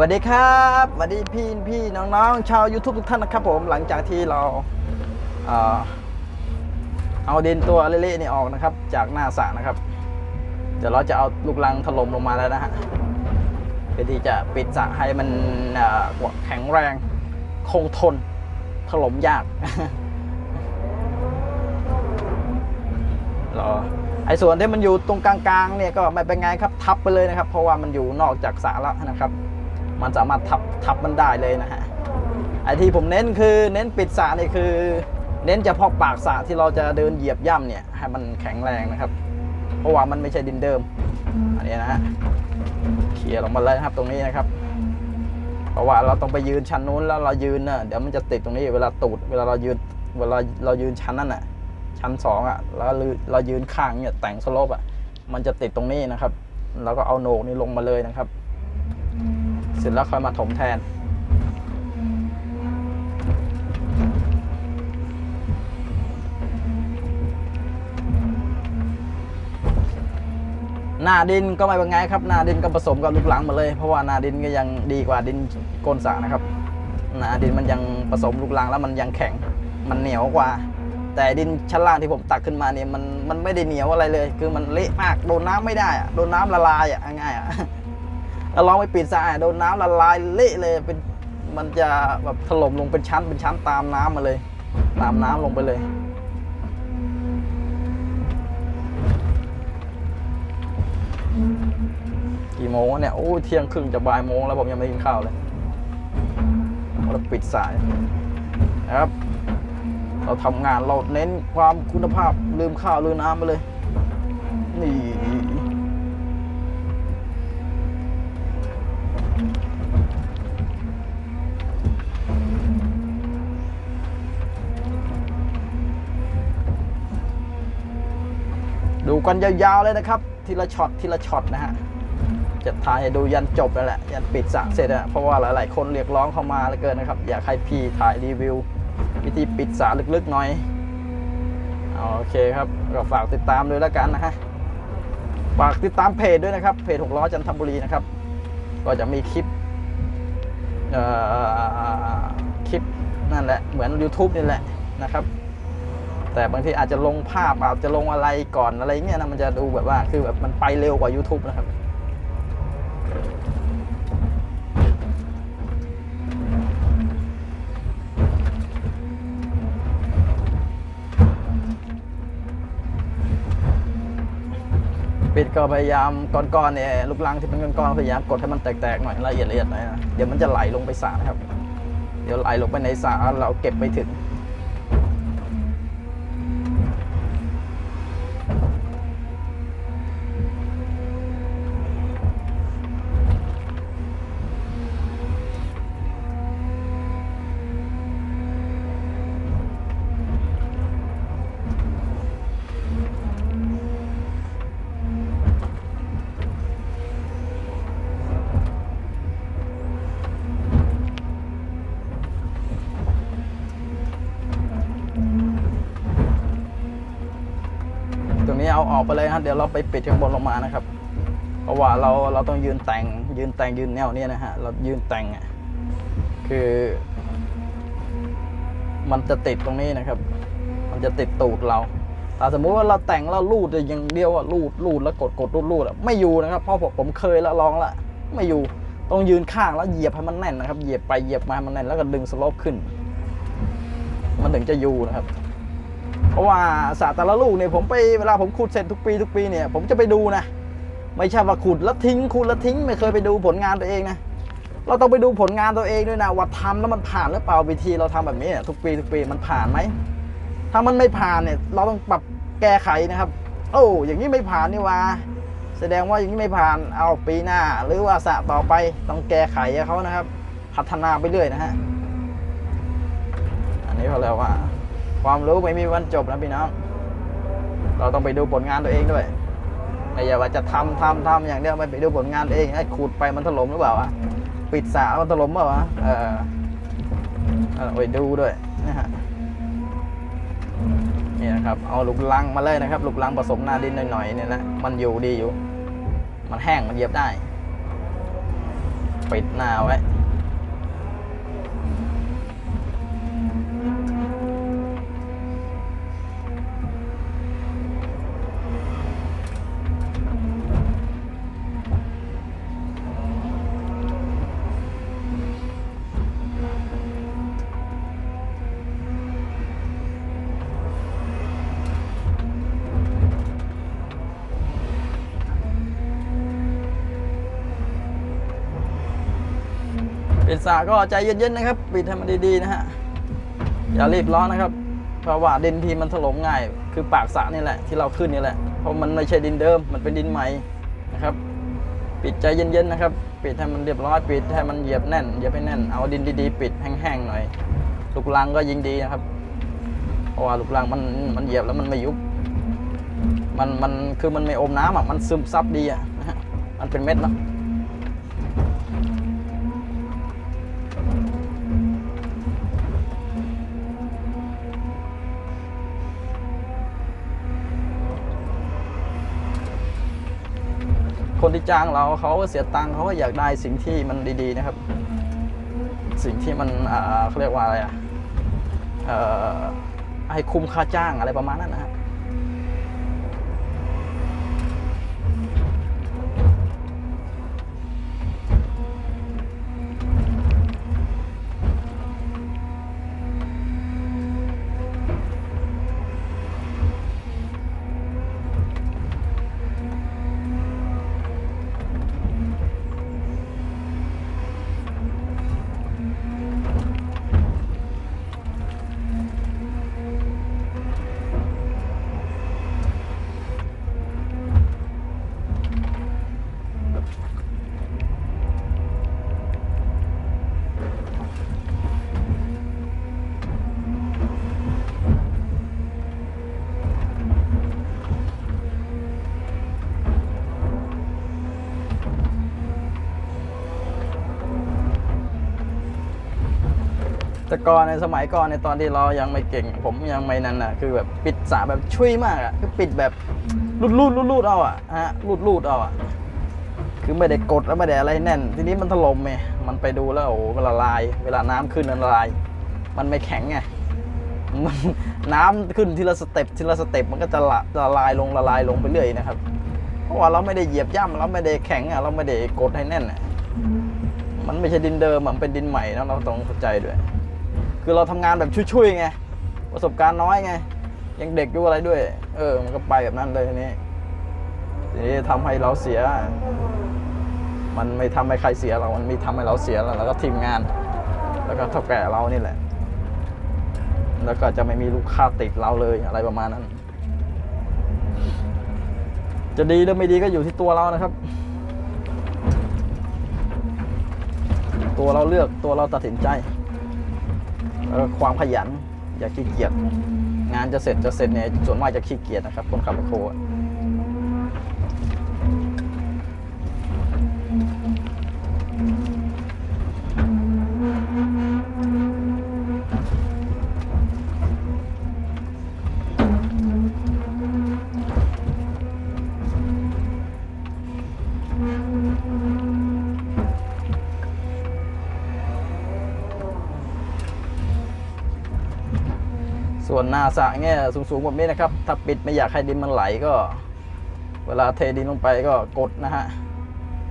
สวัสดีครับสวัสดีพี่พี่น้องๆ ชาว YouTube ทุกท่านนะครับผมหลังจากที่เราเอ่อเอาดินตัวเละๆนี่ออกนะครับ จากหน้าสระนะครับ เดี๋ยวเราจะเอาลูกลังถล่มลงมาแล้วนะฮะเพื่อที่จะปิดสระให้มันแข็งแรงคงทนถล่มยากรอไอ้ส่วนที่มันอยู่ตรงกลางๆเนี่ยก็ไม่เป็นไงครับทับไปเลยนะครับ เพราะว่ามันอยู่นอกจากสระแล้วนะครับ มันสามารถทับทับมันได้เลยนะฮะไอ้ที่ผมเน้นคือเน้นปิดสระนี่คือ เน้นเฉพาะปากสระที่เราจะเดินเหยียบย่ำเนี่ยให้มันแข็งแรงนะครับ เพราะว่ามันไม่ใช่ดินเดิมอันนี้นะฮะเคลียร์ลงมาเลยนะครับตรงนี้นะครับ เพราะว่าเราต้องไปยืนชั้นนู้นแล้วเรายืนน่ะเดี๋ยวมันจะติดตรงนี้เวลาตูดเวลาเรายืนเวลาเรายืนชั้นนั้นน่ะชั้นสองอะแล้วเรายืนข้างเนี่ยแต่งสโลปอะมันจะติดตรงนี้นะครับ แล้วก็เอาโหนกนี่ลงมาเลยนะครับ เสร็จแล้วค่อยมาถมแทน หน้าดินก็ไม่เป็นไงครับ หน้าดินก็ผสมกับลูกหลังหมาเลย เพราะว่าหน้าดินก็ยังดีกว่าดินก้นสระนะครับ หน้าดินมันยังผสมลูกหลังแล้วมันยังแข็ง มันเหนียวกว่า แต่ดินชั้นล่างที่ผมตักขึ้นมาเนี่ยมันมันไม่ได้เหนียวอะไรเลย คือมันเละมาก โดนน้ำไม่ได้อะโดนน้ำละลายอะง่ายอะ ล้วลองไปปิดสระโดนน้ำละลายเละเลยเป็นมันจะแบบถล่มลงเป็นชั้นเป็นชั้นตามน้ำมาเลย ตามน้ำลงไปเลย กี่โมงเนี่ยโอ้ยเที่ยงครึ่งจะบ่ายโมงแล้วผมยังไม่กินข้าวเลยเราปิดสายนะครับเราทำงานเราเน้นความคุณภาพลืมข้าวลืมน้ำไปเลย นี่ กันยาวๆเลยนะครับ ทีละช็อตทีละช็อตนะฮะจะถ่ายให้ดูยันจบนั่นแหละยันปิดสระเสร็จอะเพราะว่าหลายๆ คนเรียกร้องเข้ามาเหลือเกินนะครับ อยากให้พี่ถ่ายรีวิว วิธีปิดสระลึกๆหน่อยโอเคครับก็ฝากติดตามด้วยแล้วกันนะฮะฝากติดตามเพจด้วยนะครับ เพจหกล้อจันทบุรีนะครับ ก็จะมีคลิปเอ่อคลิปนั่นแหละเหมือน YouTube นี่แหละนะครับ แต่บางทีอาจจะลงภาพอาจจะลงอะไรก่อนอะไรเงี้ยนะมันจะดูแบบว่าคือแบบมันไปเร็วกว่า YouTube นะครับปิดก็พยายามก้อนๆเนี่ยลูกลังที่เป็นก้อนๆพยายามกดให้มันแตกๆหน่อยละเอียดละเอียดหน่อยนะเดี๋ยวมันจะไหลลงไปสระนะครับ เดี๋ยวไหลลงไปในสระเราเก็บไม่ถึง ตรงนี้เอาออกไปเลยครับเดี๋ยวเราไปปิดข้างบนลงมานะครับ เพราะว่าเราเราต้องยืนแต่งยืนแต่งยืนแนวเนี้ยนะฮะเรายืนแต่งอะคือ มันจะติดตรงนี้นะครับ มันจะติดตูดเราแต่สมมุติว่าเราแต่งแล้วลูดอย่างเดียวอะลูดลูดแล้วกดกดลูดลูดอะไม่อยู่นะครับเพราะผมผมเคยแล้วลองละไม่อยู่ต้องยืนข้างแล้วเหยียบให้มันแน่นนะครับ เหยียบไปเหยียบมามันแน่นแล้วก็ดึงสโลปขึ้น มันถึงจะอยู่นะครับ ราะว่าสระแต่ละลูกเนี่ยผมไปเวลาผมขุดเสร็จทุกปีทุกปีเนี่ยผมจะไปดูนะ ไม่ใช่ว่าขุดแล้วทิ้งขุดแล้วทิ้งไม่เคยไปดูผลงานตัวเองนะเราต้องไปดูผลงานตัวเองด้วยนะว่าทำแล้วมันผ่านหรือเปล่าวิธีเราทำแบบนี้ทุกปีทุกปีมันผ่านไหมถ้ามันไม่ผ่านเนี่ยเราต้องปรับแก้ไขนะครับ โอ้อย่างนี้ไม่ผ่านนี่ว่า แสดงว่าอย่างนี้ไม่ผ่านเอาปีหน้า หรือว่าสระต่อไปต้องแก้ไขเขานะครับ พัฒนาไปเรื่อยนะฮะอันนี้เขาเรียกว่า ความรู้ไม่มีวันจบนะพี่น้อง เราต้องไปดูผลงานตัวเองด้วย ไม่ใช่ว่าจะทำทำทำอย่างเดียวไม่ไปดูผลงานตัวเองไอ้ขุดไปมันถล่มหรือเปล่าวะ ปิดสระมันถล่มเปล่าวะ เออเออไปดูด้วยนะฮะนี่นะครับ เอาลูกลังมาเลยนะครับ ลูกลังผสมหน้าดินหน่อยๆเนี่ยนะ มันอยู่ดีอยู่ มันแห้งมันเหยียบได้ ปิดหน้าไว้ ก็ใจเย็นๆนะครับ ปิดให้มันดีๆนะฮะ อย่ารีบร้อนนะครับ เพราะว่าดินทีมันถล่มง่าย คือปากสะนี่แหละที่เราขึ้นนี่แหละ เพราะมันไม่ใช่ดินเดิม มันเป็นดินใหม่นะครับ ปิดใจเย็นๆนะครับ ปิดให้มันเรียบร้อย ปิดให้มันเหยียบแน่น เหยียบให้แน่น เอาดินดีๆ ปิดแห้งๆหน่อย ลูกลังก็ยิงดีนะครับ เพราะว่าลูกลังมันมันเหยียบแล้วมันไม่ยุบ มันมันคือมันไม่อมน้ำอะ มันซึมซับดีอะนะฮะมันเป็นเม็ดเนาะ คนที่จ้างเราเขาก็เสียตังค์เขาก็อยากได้สิ่งที่มันดีๆนะครับ สิ่งที่มันเขาเรียกว่าอะไรอะเอ่อให้คุ้มค่าจ้างอะไรประมาณนั้นนะฮะ แต่ก่อนในสมัยก่อนในตอนที่เรายังไม่เก่ง ผมยังไม่นั่นน่ะคือแบบปิดสระแบบช่วยมากอะคือปิดแบบรูดรูดรูดรูดเอาอะฮะรูดรูดเอาอะคือไม่ได้กดแล้วไม่ได้อะไรแน่น ทีนี้มันถล่มไงมันไปดูแล้วโอ้โหละลาย เวลาน้ำขึ้นมันละลาย มันไม่แข็งไงมันน้ำขึ้นทีละสเต็ปทีละสเต็ปมันก็จะละละลายลงละลายลงไปเรื่อยนะครับ เพราะว่าเราไม่ได้เหยียบย่ำเราไม่ได้แข็งอะเราไม่ได้กดให้แน่นอะมันไม่ใช่ดินเดิมอะมันเป็นดินใหม่นะเราต้องเข้าใจด้วย คือเราทำงานแบบช่วยๆไงประสบการณ์น้อยไง ยังเด็กอยู่อะไรด้วย เออ มันก็ไปแบบนั้นเลยทีนี้ทีนี้ทำให้เราเสีย มันไม่ทำให้ใครเสียเรามันมีทำให้เราเสียแล้วแล้วก็ทีมงาน แล้วก็เท่าแก่เรานี่แหละ แล้วก็จะไม่มีลูกค้าติดเราเลยอะไรประมาณนั้น จะดีหรือไม่ดีก็อยู่ที่ตัวเรานะครับ ตัวเราเลือกตัวเราตัดสินใจ แล้วก็ความขยันอย่าขี้เกียจงานจะเสร็จจะเสร็จเนี่ยส่วนมากจะขี้เกียจนะครับคนขับรถโค ส่วนหน้าสระเนี่ยสูงๆแบบนี้นะครับ ถ้าปิดไม่อยากให้ดินมันไหลก็ เวลาเทดินลงไปก็กดนะฮะ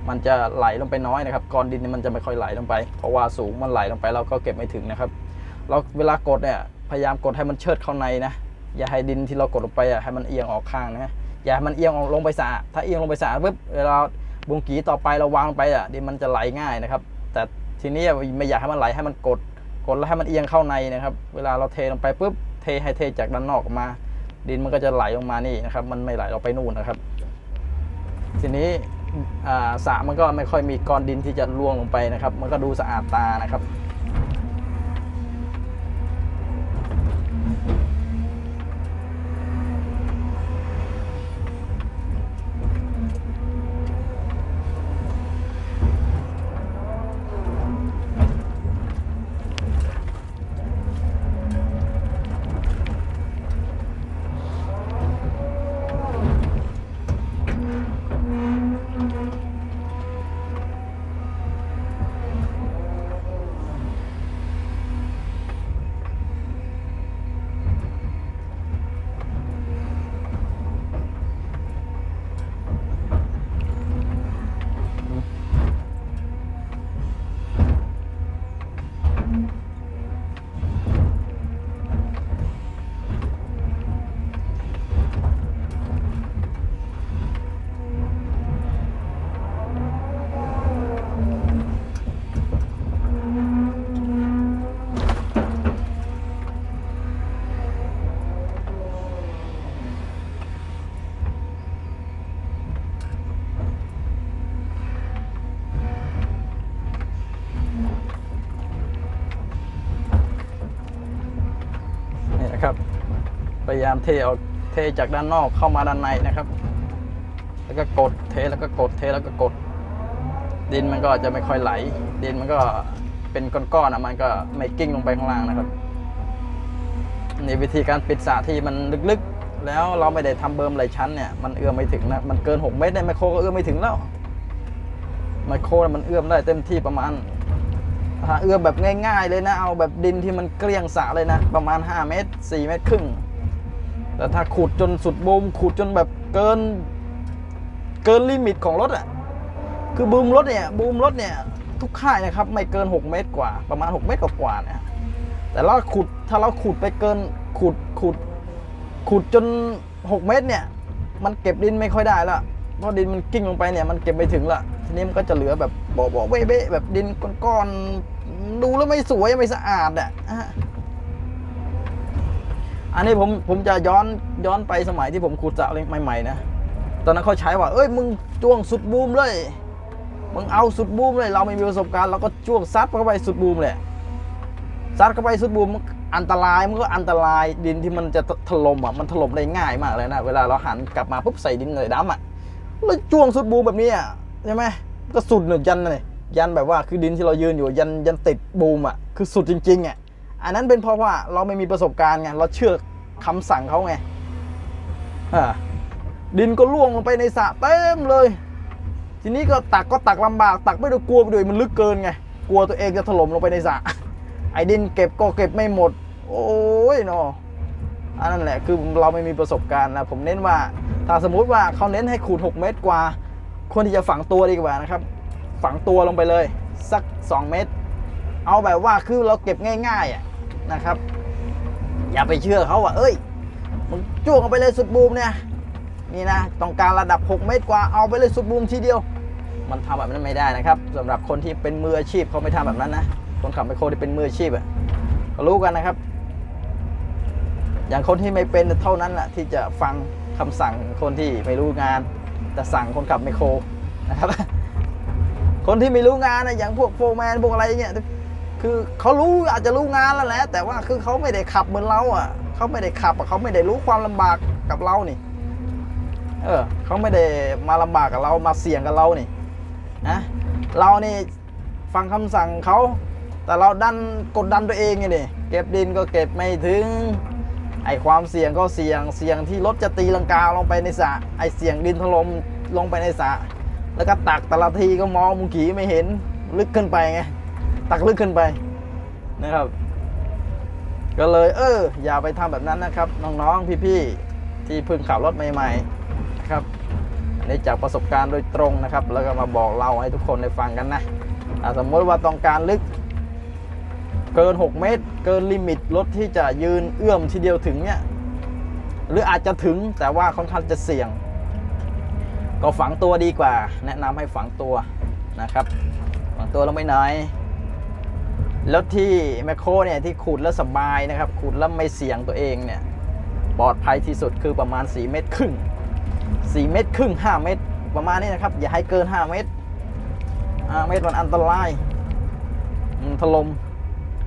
มันจะไหลลงไปน้อยนะครับก้อนดินนี่มันจะไม่ค่อยไหลลงไป เพราะว่าสูงมันไหลลงไปเราก็เก็บไม่ถึงนะครับเราเวลากดเนี่ยพยายามกดให้มันเชิดเข้าในนะอย่าให้ดินที่เรากดลงไปอะให้มันเอียงออกข้างนะอย่าให้มันเอียงออกลงไปสระถ้าเอียงลงไปสระปุ๊บเวลาบุงกีต่อไปเราวางลงไปอะดินมันจะไหลง่ายนะครับ แต่ทีนี้ไม่อยากให้มันไหลให้มันกดกดแล้วให้มันเอียงเข้าในนะครับ เวลาเราเทลงไปปุ๊บ เทให้เทจากด้านนอกออกมา ดินมันก็จะไหลลงมานี่นะครับ มันไม่ไหลเราไปนู่นนะครับ ทีนี้สระมันก็ไม่ค่อยมีก้อนดินที่จะล่วงลงไปนะครับ มันก็ดูสะอาดตานะครับ ยายามเทออกเทจากด้านนอกเข้ามาด้านในนะครับ แล้วก็กดเทแล้วก็กดเทแล้วก็กด ดินมันก็จะไม่ค่อยไหล ดินมันก็เป็นก้อนๆอะมันก็ไม่กิ้งลงไปข้างล่างนะครับนี่วิธีการปิดสระที่มันลึกๆ แล้วเราไม่ได้ทำเบิร์มหลายชั้นเนี่ยมันเอื้อมไม่ถึงนะมันเกิน 6 เมตรเนี่ยไมโครก็เอื้อมไม่ถึงแล้วไมโครมันเอื้อมได้เต็มที่ประมาณถ้าเอื้อมแบบง่าย ๆ เลยนะเอาแบบดินที่มันเกลี้ยงสระเลยนะ ประมาณ 5 เมตร 4 เมตรครึ่ง แต่ถ้าขุดจนสุดบูมขุดจนแบบเกิน เกินลิมิตของรถอะคือบูมรถเนี่ยบูมรถเนี่ยทุกค่ายนะครับ ไม่เกิน 6 เมตรกว่า ประมาณ 6 เมตรกว่าเนี่ยแต่เราขุดถ้าเราขุดไปเกินขุดขุดขุดจน 6 เมตรเนี่ย มันเก็บดินไม่ค่อยได้ล้วเพราะดินมันกิ้งลงไปเนี่ยมันเก็บไม่ถึงละทีนี้มันก็จะเหลือแบบโบะๆเบ้ๆแบบดินก้อนๆดูแล้วไม่สวยไม่สะอาดอะ อันนี้ผมผมจะย้อนย้อนไปสมัยที่ผมขุดสระใหม่ๆนะ ตอนนั้นเขาใช้ว่า เอ้ยมึงจ้วงสุดบูมเลย มึงเอาสุดบูมเลย เราไม่มีประสบการณ์เราก็จ้วงซัดเข้าไปสุดบูมเลยซัดเข้าไปสุดบูมมันอันตรายมันก็อันตรายดินที่มันจะถล่มอะมันถล่มได้ง่ายมากเลยนะเวลาเราหันกลับมาปุ๊บใส่ดินเลยดำอะแล้วจ้วงสุดบูมแบบนี้อะใช่ไหมก็สุดเนี่ยยันเลยยันแบบว่าคือดินที่เรายืนอยู่ยันยันติดบูมอะคือสุดจริงๆอะ อันนั้นเป็นเพราะว่าเราไม่มีประสบการณ์ไงเราเชื่อคำสั่งเขาไงอ่าดินก็ล่วงลงไปในสระเต็มเลย ทีนี้ก็ตักก็ตักลำบาก ตักไม่ด้กลัวไปด้วยมันลึกเกินไงกลัวตัวเองจะถล่มลงไปในสระไอ้ดินเก็บก็เก็บไม่หมด โอ้ยเนาะอันนั้นแหละคือเราไม่มีประสบการณ์นะผมเน้นว่าถ้าสมมุติว่าเขาเน้นให้ขูด 6 เมตรกว่าควรที่จะฝังตัวดีกว่านะครับ ฝังตัวลงไปเลย สัก 2 เมตร เอาแบบว่าคือเราเก็บง่ายๆอะ นะครับ อย่าไปเชื่อเขาว่า เอ้ยมึงจ้วงเอาไปเลยสุดบูมเนี่ยนี่นะต้องการระดับ 6 เมตรกว่าเอาไปเลยสุดบูมทีเดียว มันทำแบบนั้นไม่ได้นะครับสำหรับคนที่เป็นมืออาชีพเขาไม่ทำแบบนั้นนะคนขับไมโครที่เป็นมืออาชีพอะรู้กันนะครับ อย่างคนที่ไม่เป็นเท่านั้นแหละที่จะฟังคำสั่งคนที่ไม่รู้งาน แต่สั่งคนขับไมโครนะครับคนที่ไม่รู้งานนะอย่างพวกโฟร์แมนพวกอะไรเงี้ย คือเขารู้อาจจะรู้งานแล้วแหละแต่ว่าคือเขาไม่ได้ขับเหมือนเราอะเขาไม่ได้ขับเขาไม่ได้รู้ความลำบากกับเรานี่ เออเขาไม่ได้มาลำบากกับเรามาเสี่ยงกับเรานี่นะเรานี่ฟังคำสั่งเขาแต่เราดันกดดันตัวเองไงนี่เก็บดินก็เก็บไม่ถึงไอความเสี่ยงก็เสี่ยงเสี่ยงที่รถจะตีลังกาลงไปในสระไอเสี่ยงดินถล่มลงไปในสระแล้วก็ตักแต่ละทีก็มองมุงขีไม่เห็นลึกขึ้นไปไง ตักลึกขึ้นไปนะครับ ก็เลยเออ อย่าไปทำแบบนั้นนะครับ น้องๆพี่ๆที่เพิ่งขับรถใหม่ๆนะครับอันนี้จากประสบการณ์โดยตรงนะครับ แล้วก็มาบอกเล่าให้ทุกคนได้ฟังกันนะถ้าสมมติว่าต้องการลึกเกิน 6 เมตร เกินลิมิตรถที่จะยืนเอื้อมทีเดียวถึงเนี่ยหรืออาจจะถึงแต่ว่าค่อนข้างจะเสี่ยง ก็ฝังตัวดีกว่า แนะนำให้ฝังตัวนะครับ ฝังตัวลงไปหน่อย แล้วที่แมคโครเนี่ยที่ขูดแล้วสบายนะครับขูดแล้วไม่เสี่ยงตัวเองเนี่ยปลอดภัยที่สุดคือประมาณ 4 เมตรครึ่ง4เมตรครึ่ง5เมตรประมาณนี้นะครับ อย่าให้เกิน 5 เมตร5เมตรมันอันตรายถล่ม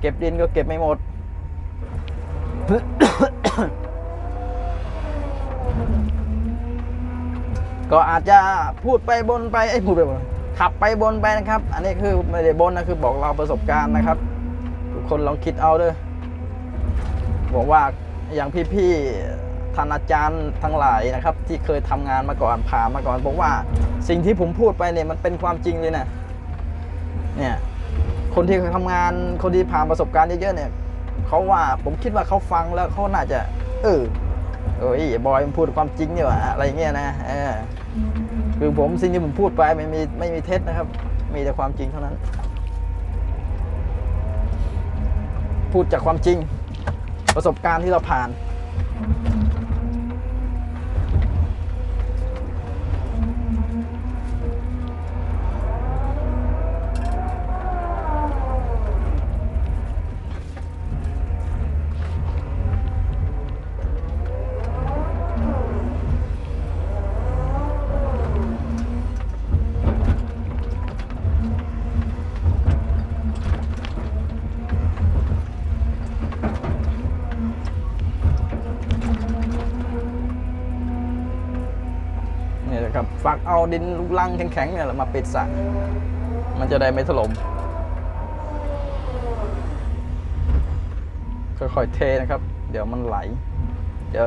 เก็บดินก็เก็บไม่หมด ก็อาจจะพูดไปบนไปไอ้พูดไปบน ขับไปบนไปนะครับ อันนี้คือไม่ได้บนนะคือบอกเราประสบการณ์นะครับ ทุกคนลองคิดเอาเด้อบอกว่าอย่างพี่ๆท่านอาจารย์ทั้งหลายนะครับ ที่เคยทำงานมาก่อนผ่านมาก่อนบอกว่าสิ่งที่ผมพูดไปเนี่ยมันเป็นความจริงเลยนะเนี่ยคนที่ทำงานคนที่ผ่านประสบการณ์เยอะๆเนี่ยเขาว่าผมคิดว่าเขาฟังแล้วเขาน่าจะ เออเอ้ยบอยมันพูดความจริงนี่หว่าอะไรเงี้ยนะเออ คือผมสิ่งที่ผมพูดไปไม่มีไม่มีเท็จนะครับ มีแต่ความจริงเท่านั้น พูดจากความจริง ประสบการณ์ที่เราผ่าน ดินลูกลังแข็งๆเนี่ยมาปิดสระมันจะได้ไม่ถล่มค่อยๆเทนะครับ เดี๋ยวมันไหล เดี๋ยว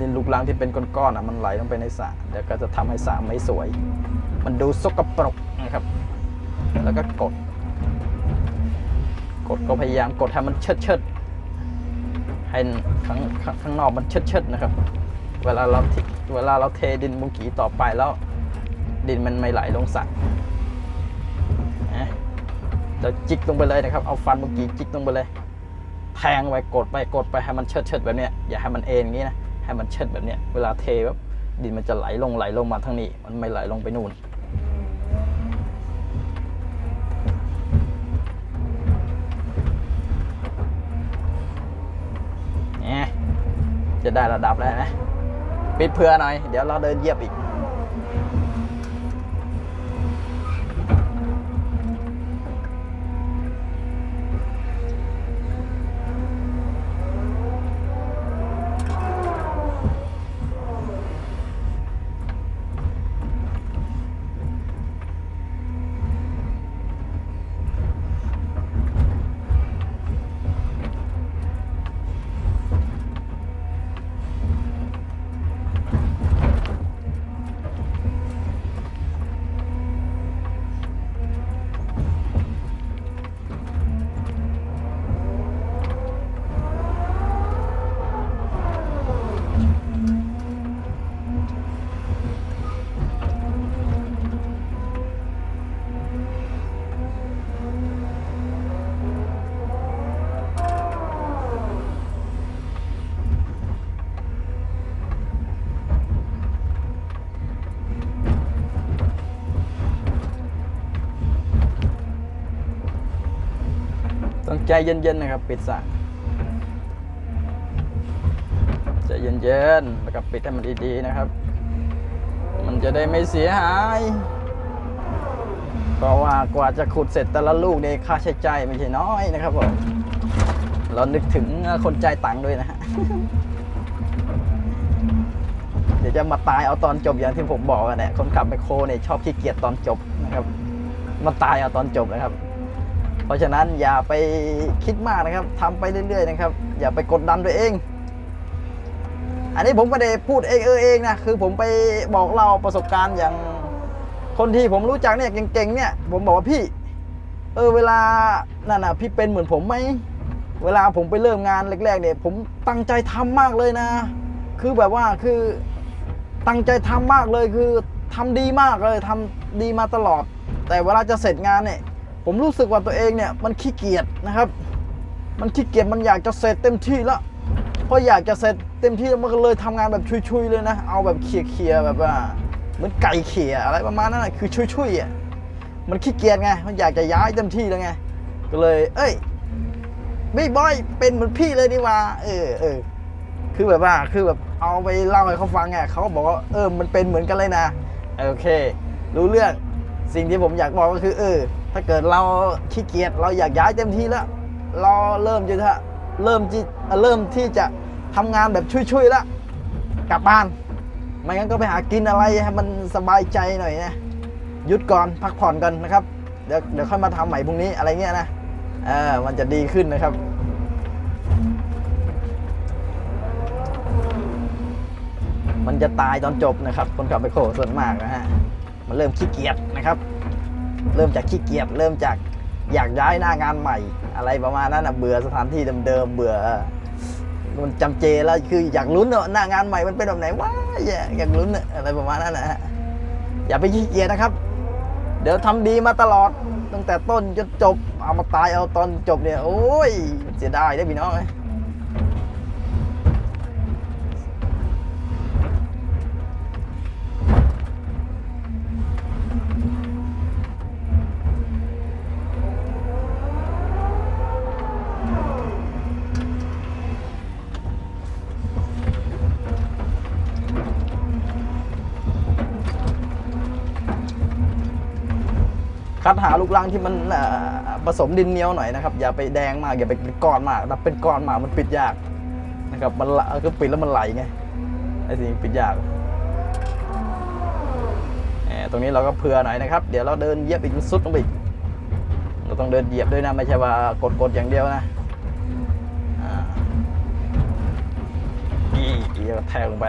ดินลูกลังที่เป็นก้อนๆอะมันไหลลงไปในสระเดี๋ยวก็จะทำให้สระไม่สวย มันดูสกปรกนะครับ แล้วก็กด กดก็พยายามกดให้มันเชิดเชิดๆให้ข้างข้างนอกมันเชิดเชิดๆนะครับ เวลาเราเวลาเราเทดินบุงกีต่อไปแล้ว ดินมันไม่ไหลลงสระนะเราจิกลงไปเลยนะครับ เอาฟันบุงกีจิกลงไปเลย แทงไปกดไปกดไปให้มันเชิดเชิดแบบเนี้ยอย่าให้มันเอ็นอย่างนี้นะให้มันเชิดแบบเนี้ยเวลาเทแบบดินมันจะไหลลงไหลลงมาทางนี้ มันไม่ไหลลงไปนู่นเนี่ยจะได้ระดับแล้วนะ ปิดเพื่อหน่อย เดี๋ยวเราเดินเยียบอีก เย็นๆนะครับ ปิดสระใจเย็นๆแล้วก็ปิดให้มันดีๆนะครับ มันจะได้ไม่เสียหาย เพราะว่ากว่าจะขุดเสร็จแต่ละลูกเนี่ยค่าใช้จ่ายไม่ใช่น้อยนะครับผมเรานึกถึงคนจ่ายตังค์ด้วยนะฮะเดี๋ยวจะมาตายเอาตอนจบอย่างที่ผมบอกกันแหละคนขับไมโครเนี่ยชอบขี้เกียจตอนจบนะครับ มาตายเอาตอนจบนะครับ เพราะฉะนั้นอย่าไปคิดมากนะครับทำไปเรื่อยๆนะครับ อย่าไปกดดันตัวเอง อันนี้ผมไม่ได้พูดเองเออเองนะคือผมไปบอกเล่าประสบการณ์อย่างคนที่ผมรู้จักเนี่ยเก่งๆเนี่ย ผมบอกว่าพี่ เออเวลานั่นน่ะพี่เป็นเหมือนผมไหมเวลาผมไปเริ่มงานแรกๆเนี่ยผมตั้งใจทำมากเลยนะ คือแบบว่าคือตั้งใจทำมากเลยคือทำดีมากเลยทำดีมาตลอด แต่เวลาจะเสร็จงานเนี่ย ผมรู้สึกว่าตัวเองเนี่ยมันขี้เกียจนะครับ มันขี้เกียจมันอยากจะเสร็จเต็มที่แล้วพออยากจะเสร็จเต็มที่มันก็เลยทำงานแบบชุยๆเลยนะ เอาแบบเคลียร์ๆแบบว่าเหมือนไก่เขี่ยอะไรประมาณนั้นนะคือชุยๆอะมันขี้เกียจไง มันอยากจะย้ายเต็มที่แล้วไง ก็เลย เอ้ยบิ๊กบอยเป็นเหมือนพี่เลยดีกว่า เออเออคือแบบว่าคือแบบเอาไปเล่าให้เขาฟังไงเขาก็บอกว่าเออมันเป็นเหมือนกันเลยนะ โอเค รู้เรื่องสิ่งที่ผมอยากบอกก็คือ เออ ถ้าเกิดเราขี้เกียจเราอยากย้ายเต็มที่แล้ว เราเริ่มจะเริ่มที่เริ่มที่จะทำงานแบบช่วยๆแล้วกลับบ้าน ไม่งั้นก็ไปหากินอะไรให้มันสบายใจหน่อยนะหยุดก่อนพักผ่อนกันนะครับเดี๋ยวเดี๋ยวค่อยมาทำใหม่พรุ่งนี้อะไรเงี้ยนะเออมันจะดีขึ้นนะครับมันจะตายตอนจบนะครับ คนขับไปโคส่วนมากนะฮะ มันเริ่มขี้เกียจนะครับ เริ่มจากขี้เกียจเริ่มจากอยากย้ายหน้างานใหม่ อะไรประมาณนั้นนะเบื่อสถานที่เดิมๆเบื่อมันจำเจแล้วคืออยากลุ้นว่าหน้างานใหม่มันเป็นแบบไหนวะอยากอยากลุ้นอะไรประมาณนั้นนะฮะอย่าไปขี้เกียจนะครับ เดี๋ยวทำดีมาตลอดตั้งแต่ต้นจนจบเอามาตายเอาตอนจบเนี่ยโอ้ยเสียดายได้พี่น้องเอ้ย หาลูกรังที่มันผสมดินเหนียวหน่อยนะครับ อย่าไปแดงมากอย่าไปเป็นก้อนมากถ้าเป็นก้อนมากมันปิดยากนะครับมันก็ปิดแล้วมันไหลไงไอ้สิ่งปิดยากตรงนี้เราก็เผื่อหน่อยนะครับ เดี๋ยวเราเดินเหยียบอีกสุดลงไปอีกเราต้องเดินเหยียบด้วยนะไม่ใช่ว่ากดกดอย่างเดียวนะนี่เดี๋ยวแทกลงไป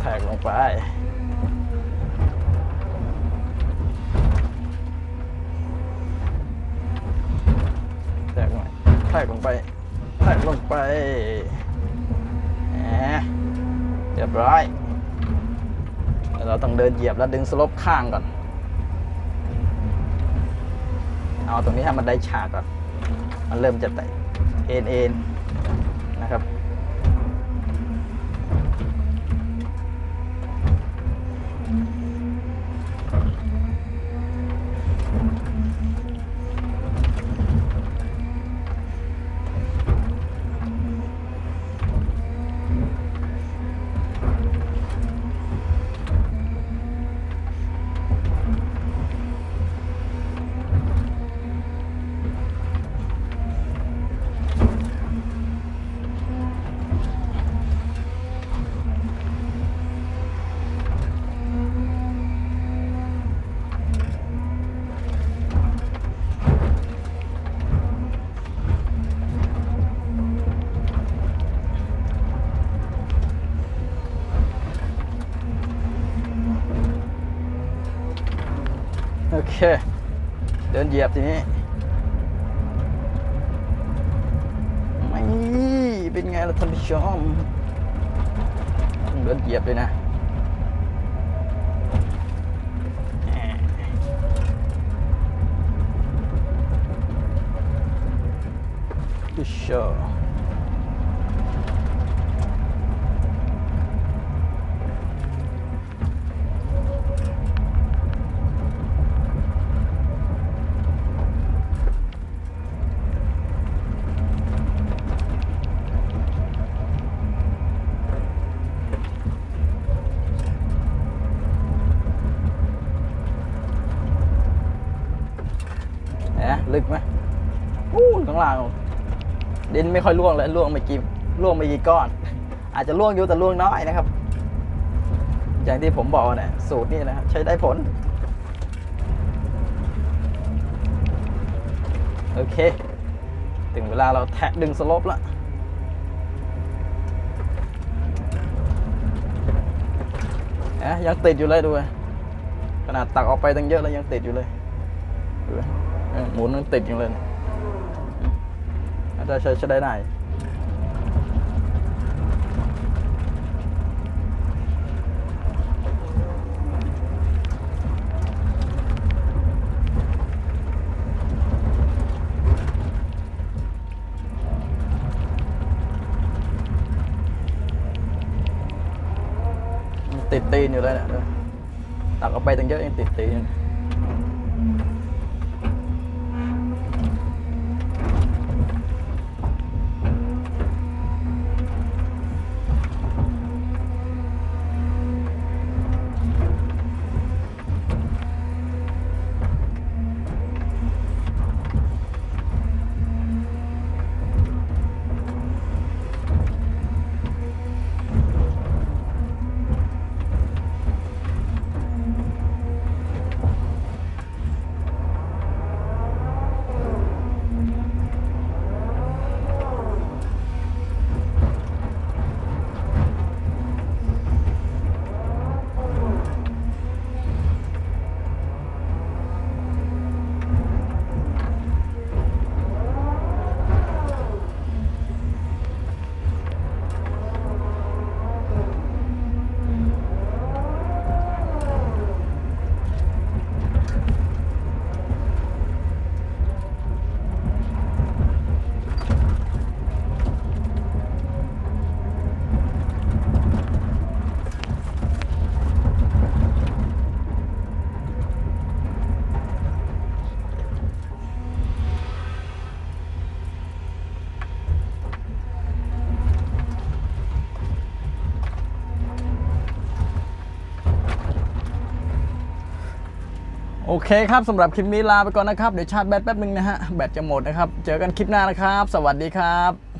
แทกลงไป แทกลงไปแทกลงไปแหมเรียบร้อยเราต้องเดินเหยียบแล้วดึงสลบข้างก่อน เอาตรงนี้ให้มันได้ฉากก่อน มันเริ่มจะแตะเอ็นเอ็น เคเดินเหยียบทีนี้ไม่เป็นไงล่ะท่านผู้ชมต้องเดินเหยียบเลยนะผู้ชม ดินไม่ค่อยร่วงเลยร่วงไม่กี่ร่วงไม่กี่ก้อน อาจจะร่วงอยู่แต่ร่วงน้อยนะครับ อย่างที่ผมบอกเนี่ยสูตรนี้นะครับใช้ได้ผล โอเค ถึงเวลาเราแทะดึงสลบแล้วะยังติดอยู่เลยดูเลยขนาดตักออกไปตั้งเยอะแล้วยังติดอยู่เลยดูหมุนมันติดอยู่เลย เนี่ยอาจจะใช้ใช้ได้ได้มันติดตีนอยู่เลยเนี่ยดูตักออกไปตั้งเยอะยังติดตีน เคครับสำหรับคลิปนี้ลาไปก่อนนะครับ เดี๋ยวชาร์จแบตแป๊บนึงนะฮะ แบตจะหมดนะครับ เจอกันคลิปหน้านะครับ สวัสดีครับ